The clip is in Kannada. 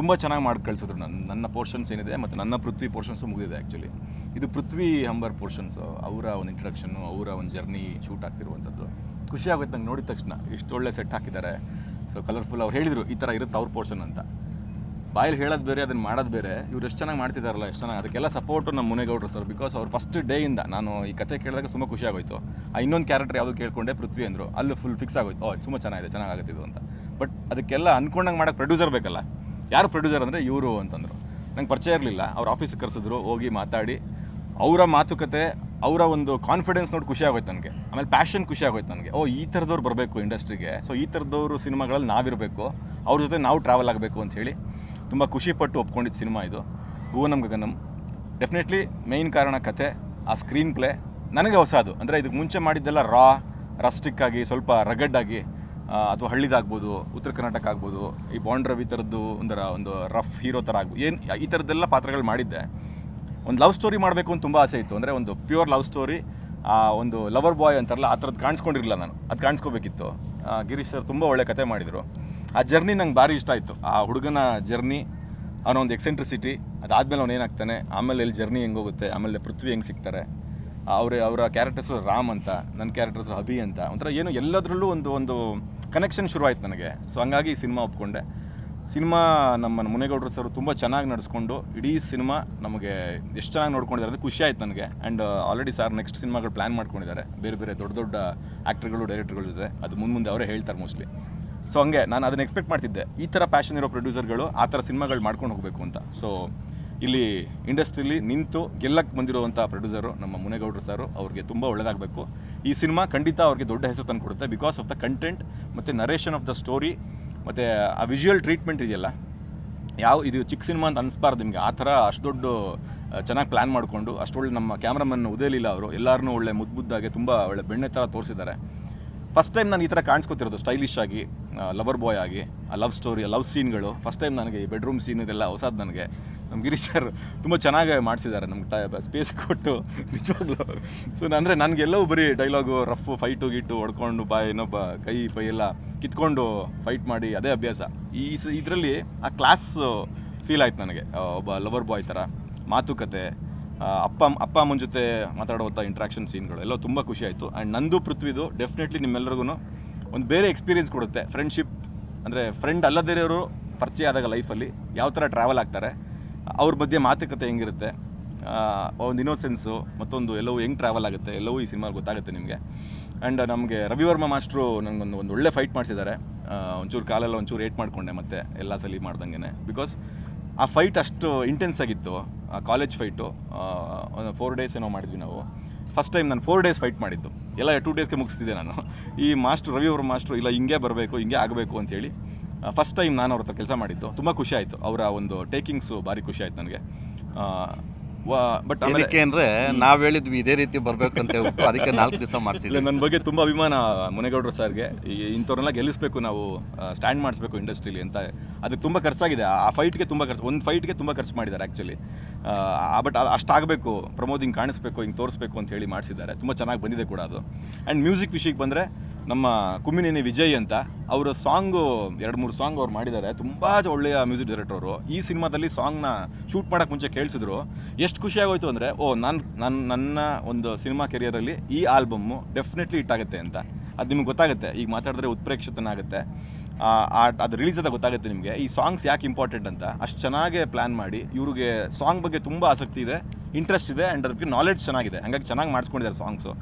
ತುಂಬ ಚೆನ್ನಾಗಿ ಮಾಡಿ ಕಳಿಸಿದ್ರು ನನ್ನ ನನ್ನ ಪೋರ್ಷನ್ಸ್ ಏನಿದೆ ಮತ್ತು ನನ್ನ ಪೃಥ್ವಿ ಪೋರ್ಷನ್ಸು ಮುಗಿದಿದೆ ಆ್ಯಕ್ಚುಲಿ ಇದು ಪೃಥ್ವಿ ಹಂಬರ್ ಪೋರ್ಷನ್ಸು ಅವರ ಒಂದು ಇಂಟ್ರಡಕ್ಷನ್ನು ಅವರ ಒಂದು ಜರ್ನಿ ಶೂಟ್ ಆಗ್ತಿರುವಂಥದ್ದು ಖುಷಿ ಆಗುತ್ತೆ ನಂಗೆ ನೋಡಿದ ತಕ್ಷಣ. ಎಷ್ಟು ಒಳ್ಳೆ ಸೆಟ್ ಹಾಕಿದ್ದಾರೆ. ಸೊ ಕಲರ್ಫುಲ್ ಅವ್ರು ಹೇಳಿದರು, ಈ ಥರ ಇರುತ್ತೆ ಅವ್ರ ಪೋರ್ಷನ್ ಅಂತ. ಬಾಯಲ್ಲಿ ಹೇಳೋದು ಬೇರೆ ಅದನ್ನು ಮಾಡೋದು ಬೇರೆ. ಇವ್ರು ಎಷ್ಟು ಚೆನ್ನಾಗಿ ಮಾಡ್ತಿದ್ದಾರಲ್ಲ ಎಷ್ಟು ಚೆನ್ನಾಗಿ ಅದಕ್ಕೆಲ್ಲ ಸಪೋರ್ಟು ನಮ್ಮ ಮುನೇಗೌಡರು ಸರ್ ಬಿಕಾಸ್ ಅವ್ರು ಫಸ್ಟ್ ಡೇಯಿಂದ ನಾನು ಈ ಕತೆ ಕೇಳಿದಾಗ ತುಂಬ ಖುಷಿ ಆಗೋಯ್ತು. ಆ ಇನ್ನೊಂದು ಕ್ಯಾರೆಕ್ಟರ್ ಯಾವುದು ಕೇಳ್ಕೊಂಡೆ, ಪೃಥ್ವಿ ಅಂದರು. ಅಲ್ಲಿ ಫುಲ್ ಫಿಕ್ಸ್ ಆಗೋಯ್ತು. ಓ ತುಂಬ ಚೆನ್ನಾಗಿದೆ, ಚೆನ್ನಾಗಿ ಇದು ಅಂತ. ಬಟ್ ಅದಕ್ಕೆಲ್ಲ ಅನ್ಕೊಂಡಂಗೆ ಮಾಡೋಕ್ಕೆ ಪ್ರೊಡ್ಯೂಸರ್ ಬೇಕಲ್ಲ. ಯಾರು ಪ್ರೊಡ್ಯೂಸರ್ ಅಂದರೆ ಇವರು ಅಂತಂದರು. ನಂಗೆ ಪರಿಚಯ ಇರಲಿಲ್ಲ. ಅವ್ರ ಆಫೀಸಿಗೆ ಕರೆಸಿದ್ರು, ಹೋಗಿ ಮಾತಾಡಿ. ಅವರ ಮಾತುಕತೆ, ಅವರ ಒಂದು ಕಾನ್ಫಿಡೆನ್ಸ್ ನೋಡಿ ಖುಷಿ ಆಗೋಯ್ತು ನನಗೆ. ಆಮೇಲೆ ಪ್ಯಾಷನ್ ಖುಷಿ ಆಗೋಯ್ತು ನನಗೆ. ಓ, ಈ ಥರದವ್ರು ಬರಬೇಕು ಇಂಡಸ್ಟ್ರಿಗೆ ಸೊ ಈ ಥರದವರು ಸಿನಿಮಾಗಳಲ್ಲಿ ನಾವಿರಬೇಕು. ಅವ್ರ ಜೊತೆ ನಾವು ಟ್ರಾವೆಲ್ ಆಗಬೇಕು ಅಂತ ಹೇಳಿ ತುಂಬ ಖುಷಿಪಟ್ಟು ಒಪ್ಕೊಂಡಿದ್ದ ಸಿನಿಮಾ ಇದು. ಭುವನಂ ಗಗನಂ. ಡೆಫಿನೆಟ್ಲಿ ಮೇಯ್ನ್ ಕಾರಣ ಕತೆ ಆ ಸ್ಕ್ರೀನ್ ಪ್ಲೇ ನನಗೆ ಹೊಸ ಅದು ಅಂದರೆ ಇದಕ್ಕೆ ಮುಂಚೆ ಮಾಡಿದ್ದೆಲ್ಲ ರಾ ರಸ್ಟಿಕ್ ಆಗಿ, ಸ್ವಲ್ಪ ರಗಡ್ಡಾಗಿ ಅಥವಾ ಹಳ್ಳಿದಾಗ್ಬೋದು, ಉತ್ತರ ಕರ್ನಾಟಕ ಆಗ್ಬೋದು, ಈ ಬಾಂಡ್ ರವಿ ಥರದ್ದು ಒಂದರ ಒಂದು ರಫ್ ಹೀರೋ ಥರ ಆಗ್ಬೋದು ಏನು, ಈ ಥರದ್ದೆಲ್ಲ ಪಾತ್ರಗಳು ಮಾಡಿದ್ದೆ. ಒಂದು ಲವ್ ಸ್ಟೋರಿ ಮಾಡಬೇಕು ಅಂತ ತುಂಬ ಆಸೆ ಇತ್ತು. ಅಂದರೆ ಒಂದು ಪ್ಯೂರ್ ಲವ್ ಸ್ಟೋರಿ ಆ, ಒಂದು ಲವರ್ ಬಾಯ್ ಅಂತಾರಲ್ಲ, ಆ ಥರದ್ದು ಕಾಣಿಸ್ಕೊಂಡಿರಲಿಲ್ಲ ನಾನು. ಅದು ಕಾಣಿಸ್ಕೋಬೇಕಿತ್ತು. ಗಿರೀಶ್ ಸರ್ ತುಂಬ ಒಳ್ಳೆ ಕತೆ ಮಾಡಿದರು. ಆ ಜರ್ನಿ ನಂಗೆ ಭಾರಿ ಇಷ್ಟ ಆಯಿತು. ಆ ಹುಡುಗನ ಜರ್ನಿ ಅವನ ಒಂದು ಎಕ್ಸೆಂಟ್ರಿಸಿಟಿ ಅದಾದಮೇಲೆ ಅವನು ಏನಾಗ್ತಾನೆ, ಆಮೇಲೆ ಇಲ್ಲಿ ಜರ್ನಿ ಹೆಂಗೆ ಹೋಗುತ್ತೆ, ಆಮೇಲೆ ಪೃಥ್ವಿ ಹೆಂಗೆ ಸಿಗ್ತಾರೆ, ಅವರ ಅವರ ಕ್ಯಾರೆಕ್ಟರ್ಸ್ ರಾಮ್ ಅಂತ ನನ್ನ ಕ್ಯಾರೆಕ್ಟರ್ಸ್ ಹಬಿ ಅಂತ, ಒಂಥರ ಏನು ಎಲ್ಲದರಲ್ಲೂ ಒಂದು ಒಂದು ಕನೆಕ್ಷನ್ ಶುರು ಆಯ್ತು ನನಗೆ. ಸೊ ಹಂಗಾಗಿ ಈ ಸಿನಿಮಾ ಒಪ್ಕೊಂಡೆ. ಸಿನಿಮಾ ನಮ್ಮ ಮುನೇಗೌಡರು ಸರ್ ತುಂಬ ಚೆನ್ನಾಗಿ ನಡೆಸ್ಕೊಂಡು ಇಡೀ ಸಿನಿಮಾ ನಮಗೆ ಎಷ್ಟು ಚೆನ್ನಾಗಿ ನೋಡ್ಕೊಂಡಿದ್ದಾರೆ ಅದು ಖುಷಿ ಆಯ್ತು ನನಗೆ. ಆ್ಯಂಡ್ ಆಲ್ರೆಡಿ ಸರ್ ನೆಕ್ಸ್ಟ್ ಸಿನಿಮಾಗಳು ಪ್ಲ್ಯಾನ್ ಮಾಡ್ಕೊಂಡಿದ್ದಾರೆ. ಬೇರೆ ಬೇರೆ ದೊಡ್ಡ ದೊಡ್ಡ ಆ್ಯಕ್ಟ್ರ್ಗಳು ಡೈರೆಕ್ಟರ್ಗಳು ಜೊತೆ ಅದು ಮುಂದೆ ಮುಂದೆ ಅವರೇ ಹೇಳ್ತಾರೆ ಮೋಸ್ಟ್ಲಿ ಸೊ ಹಂಗೆ ನಾನು ಅದನ್ನು ಎಕ್ಸ್ಪೆಕ್ಟ್ ಮಾಡ್ತಿದ್ದೆ. ಈ ಥರ ಪ್ಯಾಷನ್ ಇರೋ ಪ್ರೊಡ್ಯೂಸರ್ಗಳು ಆ ಥರ ಸಿನಿಮಾಗಳು ಮಾಡ್ಕೊಂಡು ಹೋಗಬೇಕು ಅಂತ. ಸೊ ಇಲ್ಲಿ ಇಂಡಸ್ಟ್ರಿಲಿ ನಿಂತು ಗೆಲ್ಲಕ್ಕೆ ಬಂದಿರುವಂಥ ಪ್ರೊಡ್ಯೂಸರು ನಮ್ಮ ಮುನೇಗೌಡರು ಸಾರು, ಅವ್ರಿಗೆ ತುಂಬ ಒಳ್ಳೆಯದಾಗಬೇಕು ಈ ಸಿನಿಮಾ ಖಂಡಿತ ಅವ್ರಿಗೆ ದೊಡ್ಡ ಹೆಸರು ತಂದು ಕೊಡುತ್ತೆ ಬಿಕಾಸ್ ಆಫ್ ದ ಕಂಟೆಂಟ್ ಮತ್ತು ನರೇಷನ್ ಆಫ್ ದ ಸ್ಟೋರಿ ಮತ್ತು, ಆ ವಿಜುವಲ್ ಟ್ರೀಟ್ಮೆಂಟ್ ಇದೆಯಲ್ಲ, ಯಾವ ಇದು ಚಿಕ್ಕ ಸಿನಿಮಾ ಅಂತ ಅನಿಸ್ಬಾರ್ದು ನಿಮಗೆ. ಆ ಥರ ಅಷ್ಟು ದೊಡ್ಡ ಚೆನ್ನಾಗಿ ಪ್ಲ್ಯಾನ್ ಮಾಡಿಕೊಂಡು ಅಷ್ಟೊಳ್ಳೆ ನಮ್ಮ ಕ್ಯಾಮ್ರಾಮನ್ ಉದಯಲಿಲ್ಲ ಅವರು ಎಲ್ಲರನ್ನೂ ಒಳ್ಳೆ ಮುದ್ದು ಮುದ್ದಾಗೆ ತುಂಬ ಒಳ್ಳೆ ಬೆಣ್ಣೆ ಥರ ತೋರಿಸಿದ್ದಾರೆ. ಫಸ್ಟ್ ಟೈಮ್ ನಾನು ಈ ಥರ ಕಾಣಿಸ್ಕೊತಿರೋದು ಸ್ಟೈಲಿಶ್ ಆಗಿ ಲವರ್ ಬಾಯ್ ಆಗಿ, ಆ ಲವ್ ಸ್ಟೋರಿ ಲವ್ ಸೀನ್ಗಳು ಫಸ್ಟ್ ಟೈಮ್ ನನಗೆ ಈ ಬೆಡ್ರೂಮ್ ಸೀನ್ ಇದೆಲ್ಲ ಹೊಸದು ನನಗೆ. ನಮ್ಮ ಗಿರೀಶ್ ಸರ್ ತುಂಬ ಚೆನ್ನಾಗಿ ಮಾಡಿಸಿದ್ದಾರೆ ನಮ್ಗೆ ಟ ಸ್ಪೇಸ್ ಕೊಟ್ಟು. ನಿಜವಾಗ್ಲೂ. ಸೊ ಅಂದರೆ ನನಗೆಲ್ಲವೂ ಬರೀ ಡೈಲಾಗು ರಫ್ ಫೈಟು ಗಿಟ್ಟು ಹೊಡ್ಕೊಂಡು ಬಾ ಇನ್ನೊಬ್ಬ ಕೈ, ಪೈ ಎಲ್ಲ ಕಿತ್ಕೊಂಡು ಫೈಟ್ ಮಾಡಿ, ಅದೇ ಅಭ್ಯಾಸ. ಈ ಸ, ಇದರಲ್ಲಿ ಆ ಕ್ಲಾಸ್ ಫೀಲ್ ಆಯ್ತು ನನಗೆ. ಒಬ್ಬ ಲವರ್ ಬಾಯ್ ಥರ, ಮಾತುಕತೆ ಅಪ್ಪ ಅಪ್ಪ ಅಮ್ಮನ ಜೊತೆ ಮಾತಾಡುವಂಥ ಇಂಟ್ರಾಕ್ಷನ್ ಸೀನ್ಗಳು ಎಲ್ಲ ತುಂಬ ಖುಷಿ ಆಯಿತು. ಆ್ಯಂಡ್ ನಂದು, ಪೃಥ್ವಿದು ಡೆಫಿನೆಟ್ಲಿ ನಿಮ್ಮೆಲ್ಲರಿಗೂ ಒಂದು ಬೇರೆ ಎಕ್ಸ್ಪೀರಿಯೆನ್ಸ್ ಕೊಡುತ್ತೆ. ಫ್ರೆಂಡ್ಶಿಪ್ ಅಂದರೆ ಫ್ರೆಂಡ್ ಅಲ್ಲದಿರೋರು ಪರಿಚಯ ಆದಾಗ ಲೈಫಲ್ಲಿ ಯಾವ ಥರ ಟ್ರಾವೆಲ್ ಆಗ್ತಾರೆ ಅವ್ರ ಮಧ್ಯೆ ಮಾತುಕತೆ ಹೆಂಗಿರುತ್ತೆ? ಒಂದು ಇನ್ನೋಸೆನ್ಸು ಮತ್ತೊಂದು ಎಲ್ಲವೂ ಹೆಂಗೆ ಟ್ರಾವೆಲ್ ಆಗುತ್ತೆ, ಎಲ್ಲವೂ ಈ ಸಿನಿಮಾ ಗೊತ್ತಾಗುತ್ತೆ ನಿಮಗೆ. ಆ್ಯಂಡ್ ನಮಗೆ ರವಿವರ್ಮ ಮಾಸ್ಟ್ರು ನನಗೊಂದು, ಒಂದು ಒಳ್ಳೆ ಫೈಟ್ ಮಾಡಿಸಿದ್ದಾರೆ. ಒಂಚೂರು ಕಾಲೆಲ್ಲ ಒಂಚೂರು ಏಟ್ ಮಾಡಿಕೊಂಡೆ ಮತ್ತೆ ಎಲ್ಲ ಸಲಿ ಮಾಡ್ದಂಗೆ ಬಿಕಾಸ್ ಆ ಫೈಟ್ ಅಷ್ಟು ಇಂಟೆನ್ಸ್ ಆಗಿತ್ತು, ಆ ಕಾಲೇಜ್ ಫೈಟು ಒಂದು ಫೋರ್ ಡೇಸ್ ಏನೋ ಮಾಡಿದ್ವಿ ನಾವು. ಫಸ್ಟ್ ಟೈಮ್ ನಾನು ಫೋರ್ ಡೇಸ್ ಫೈಟ್ ಮಾಡಿದ್ದು. ಎಲ್ಲ ಟೂ ಡೇಸ್ಗೆ ಮುಗಿಸ್ತಿದ್ದೆ ನಾನು. ಈ ಮಾಸ್ಟ್ರು ರವಿ ಅವ್ರ ಮಾಸ್ಟ್ರು ಇಲ್ಲ ಹಿಂಗೆ ಬರಬೇಕು, ಹಿಂಗೆ ಆಗಬೇಕು ಅಂತೇಳಿ ಫಸ್ಟ್ ಟೈಮ್ ನಾನು ಅವ್ರ ಹತ್ರ ಕೆಲಸ ಮಾಡಿದ್ದು. ತುಂಬ ಖುಷಿ ಆಯಿತು. ಅವರ ಒಂದು ಟೇಕಿಂಗ್ಸು ಭಾರಿ ಖುಷಿ ಆಯ್ತು ನನಗೆ. ಬಟ್ ಅದಕ್ಕೆ ಅಂದ್ರೆ ನಾವ್ ಹೇಳಿದ್ವಿ ಇದೇ ರೀತಿ ಬರ್ಬೇಕು ಅಂತ ಹೇಳ್ಬಿಟ್ಟು ಅದಕ್ಕೆ ನಾಲ್ಕು ದಿವಸ ಮಾಡ್ತಿದ್ದೆ ನನ್ನ ಬಗ್ಗೆ ತುಂಬ ಅಭಿಮಾನ ಮುನೇಗೌಡರು ಸರ್ಗೆ. ಈ ಇಂಥವ್ರನ್ನೆಲ್ಲ ಗೆಲ್ಲಿಸ್ಬೇಕು ನಾವು ಸ್ಟ್ಯಾಂಡ್ ಮಾಡಿಸ್ಬೇಕು ಇಂಡಸ್ಟ್ರಿಲಿ ಅಂತ. ಅದಕ್ಕೆ ತುಂಬ ಖರ್ಚಾಗಿದೆ. ಆ ಫೈಟ್ಗೆ ತುಂಬ ಖರ್ಚು ಒಂದು ಫೈಟ್ಗೆ ತುಂಬ ಖರ್ಚು ಮಾಡಿದ್ದಾರೆ ಆ್ಯಕ್ಚುಲಿ ಬಟ್ ಅಷ್ಟಾಗಬೇಕು. ಪ್ರಮೋದ್ ಹಿಂಗೆ ಕಾಣಿಸ್ಬೇಕು ಹಿಂಗೆ ತೋರಿಸ್ಬೇಕು ಅಂತ ಹೇಳಿ ಮಾಡಿಸಿದ್ದಾರೆ. ತುಂಬ ಚೆನ್ನಾಗಿ ಬಂದಿದೆ ಕೂಡ ಅದು. ಆ್ಯಂಡ್ ಮ್ಯೂಸಿಕ್ ವಿಷಯಕ್ಕೆ ಬಂದರೆ ನಮ್ಮ ಕುಮ್ಮಿನೇನಿ ವಿಜಯ್ ಅಂತ, ಅವರ ಸಾಂಗು, ಎರಡು ಮೂರು ಸಾಂಗ್ ಅವ್ರು ಮಾಡಿದ್ದಾರೆ. ತುಂಬ ಒಳ್ಳೆಯ ಮ್ಯೂಸಿಕ್ ಡೈರೆಕ್ಟರ್ ಅವರು. ಈ ಸಿನಿಮಾದಲ್ಲಿ ಸಾಂಗ್ನ ಶೂಟ್ ಮಾಡೋಕ್ಕೆ ಮುಂಚೆ ಕೇಳಿಸಿದ್ರು. ಎಷ್ಟು ಖುಷಿಯಾಗೋಯ್ತು ಅಂದರೆ, ಓ, ನಾನು ನನ್ನ ನನ್ನ ಒಂದು ಸಿನಿಮಾ ಕೆರಿಯರಲ್ಲಿ ಈ ಆಲ್ಬಮ್ಮು ಡೆಫಿನೆಟ್ಲಿ ಹಿಟ್ ಆಗುತ್ತೆ ಅಂತ. ಅದು ನಿಮ್ಗೆ ಗೊತ್ತಾಗುತ್ತೆ. ಈಗ ಮಾತಾಡಿದ್ರೆ ಉತ್ಪ್ರೇಕ್ಷಿತನಾಗುತ್ತೆ. ಅದು ರಿಲೀಸ್ ಆದಾಗ ಗೊತ್ತಾಗುತ್ತೆ ನಿಮಗೆ. ಈ ಸಾಂಗ್ಸ್ ಯಾಕೆ ಇಂಪಾರ್ಟೆಂಟ್ ಅಂತ ಅಷ್ಟು ಚೆನ್ನಾಗೇ ಪ್ಲ್ಯಾನ್ ಮಾಡಿ, ಇವ್ರಿಗೆ ಸಾಂಗ್ ಬಗ್ಗೆ ತುಂಬ ಆಸಕ್ತಿ ಇದೆ ಇಂಟ್ರೆಸ್ಟ್ ಇದೆ ಆ್ಯಂಡ್ ಅದಕ್ಕೆ ನಾಲೆಡ್ಜ್ ಚೆನ್ನಾಗಿದೆ. ಹಾಗಾಗಿ ಚೆನ್ನಾಗಿ ಮಾಡಿಸ್ಕೊಂಡಿದ್ದಾರೆ ಸಾಂಗ್ಸು.